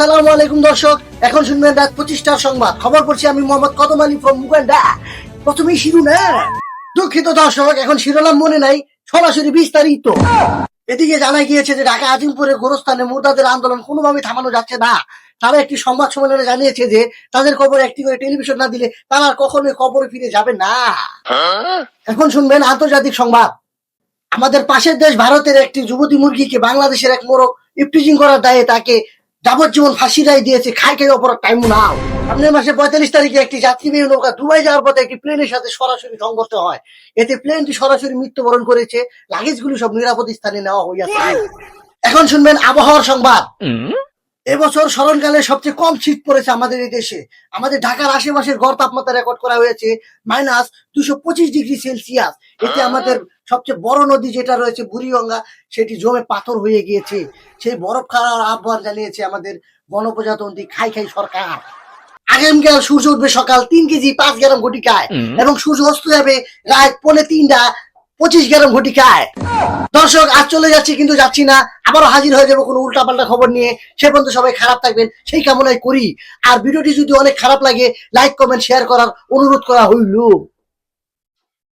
আসসালামু আলাইকুম দর্শক, এখন শুনবেন রাত পঁচিশটার সংবাদ। খবর পড়ছি আমি মোহাম্মদ কদম আলী ফ্রম মুগান্ডা প্রথমেই শিরু না দুঃখিত দর্শক, এখন শিরোনাম মনে নাই, সরাসরি বিস্তারিত। এদিকে জানা গিয়েছে যে ঢাকা আজিমপুরের গোরস্থানে মুর্দাদের আন্দোলন কোনোভাবে থামানো যাচ্ছে না। তারা একটি সংবাদ সম্মেলনে জানিয়েছে যে, তাদের কবর একটি করে টেলিভিশন না দিলে তারা কখনোই কবরে ফিরে যাবে না। এখন শুনবেন আন্তর্জাতিক সংবাদ। আমাদের পাশের দেশ ভারতের একটি যুবতী মুরগিকে বাংলাদেশের এক মোড়ক ইফটিজিং করার দায়ে তাকে যাবজ্জীবন ফাঁসি রায় দিয়েছে খাই খাই অপরাধ টাইম নাও। সামনের মাসে পঁয়তাল্লিশ তারিখে একটি যাত্রীবাহী নৌকা দুবাই যাওয়ার পথে একটি প্লেনের সাথে সরাসরি সংঘর্ষ হয়। এতে প্লেনটি সরাসরি মৃত্যুবরণ করেছে লাগেজগুলো সব নিরাপদ স্থানে নেওয়া হইয়াছে। এখন শুনবেন আবহাওয়ার সংবাদ। এবছর স্মরণকালে সবচেয়ে কম শীত পড়েছে আমাদের এই দেশে। আমাদের ঢাকার আশেপাশের গড় তাপমাত্রা রেকর্ড করা হয়েছে মাইনাস দুশো পঁচিশ ডিগ্রি সেলসিয়াস। এতে আমাদের সবচেয়ে বড় নদী যেটা রয়েছে বুড়িগঙ্গা সেটি জমে পাথর হয়ে গিয়েছে। সেই বরফ খাওয়ার আহ্বান জানিয়েছে আমাদের গণপ্রজাতন্ত্রী খাই খাই সরকার। আগামীকাল সূর্য উঠবে সকাল তিন কেজি পাঁচ গ্রাম ঘটিকায় এবং সূর্য অস্ত যাবে রাত পৌনে তিনটা পঁচিশ গ্রাম ঘটি খায়। দর্শক, আজ চলে যাচ্ছি, কিন্তু যাচ্ছি না। আবারও হাজির হয়ে যাব কোনো উল্টা পাল্টা খবর নিয়ে। সে পর্যন্ত সবাই খারাপ থাকবেন, সেই কামনাই করি। আর ভিডিওটি যদি অনেক খারাপ লাগে লাইক কমেন্ট শেয়ার করার অনুরোধ করা হইল।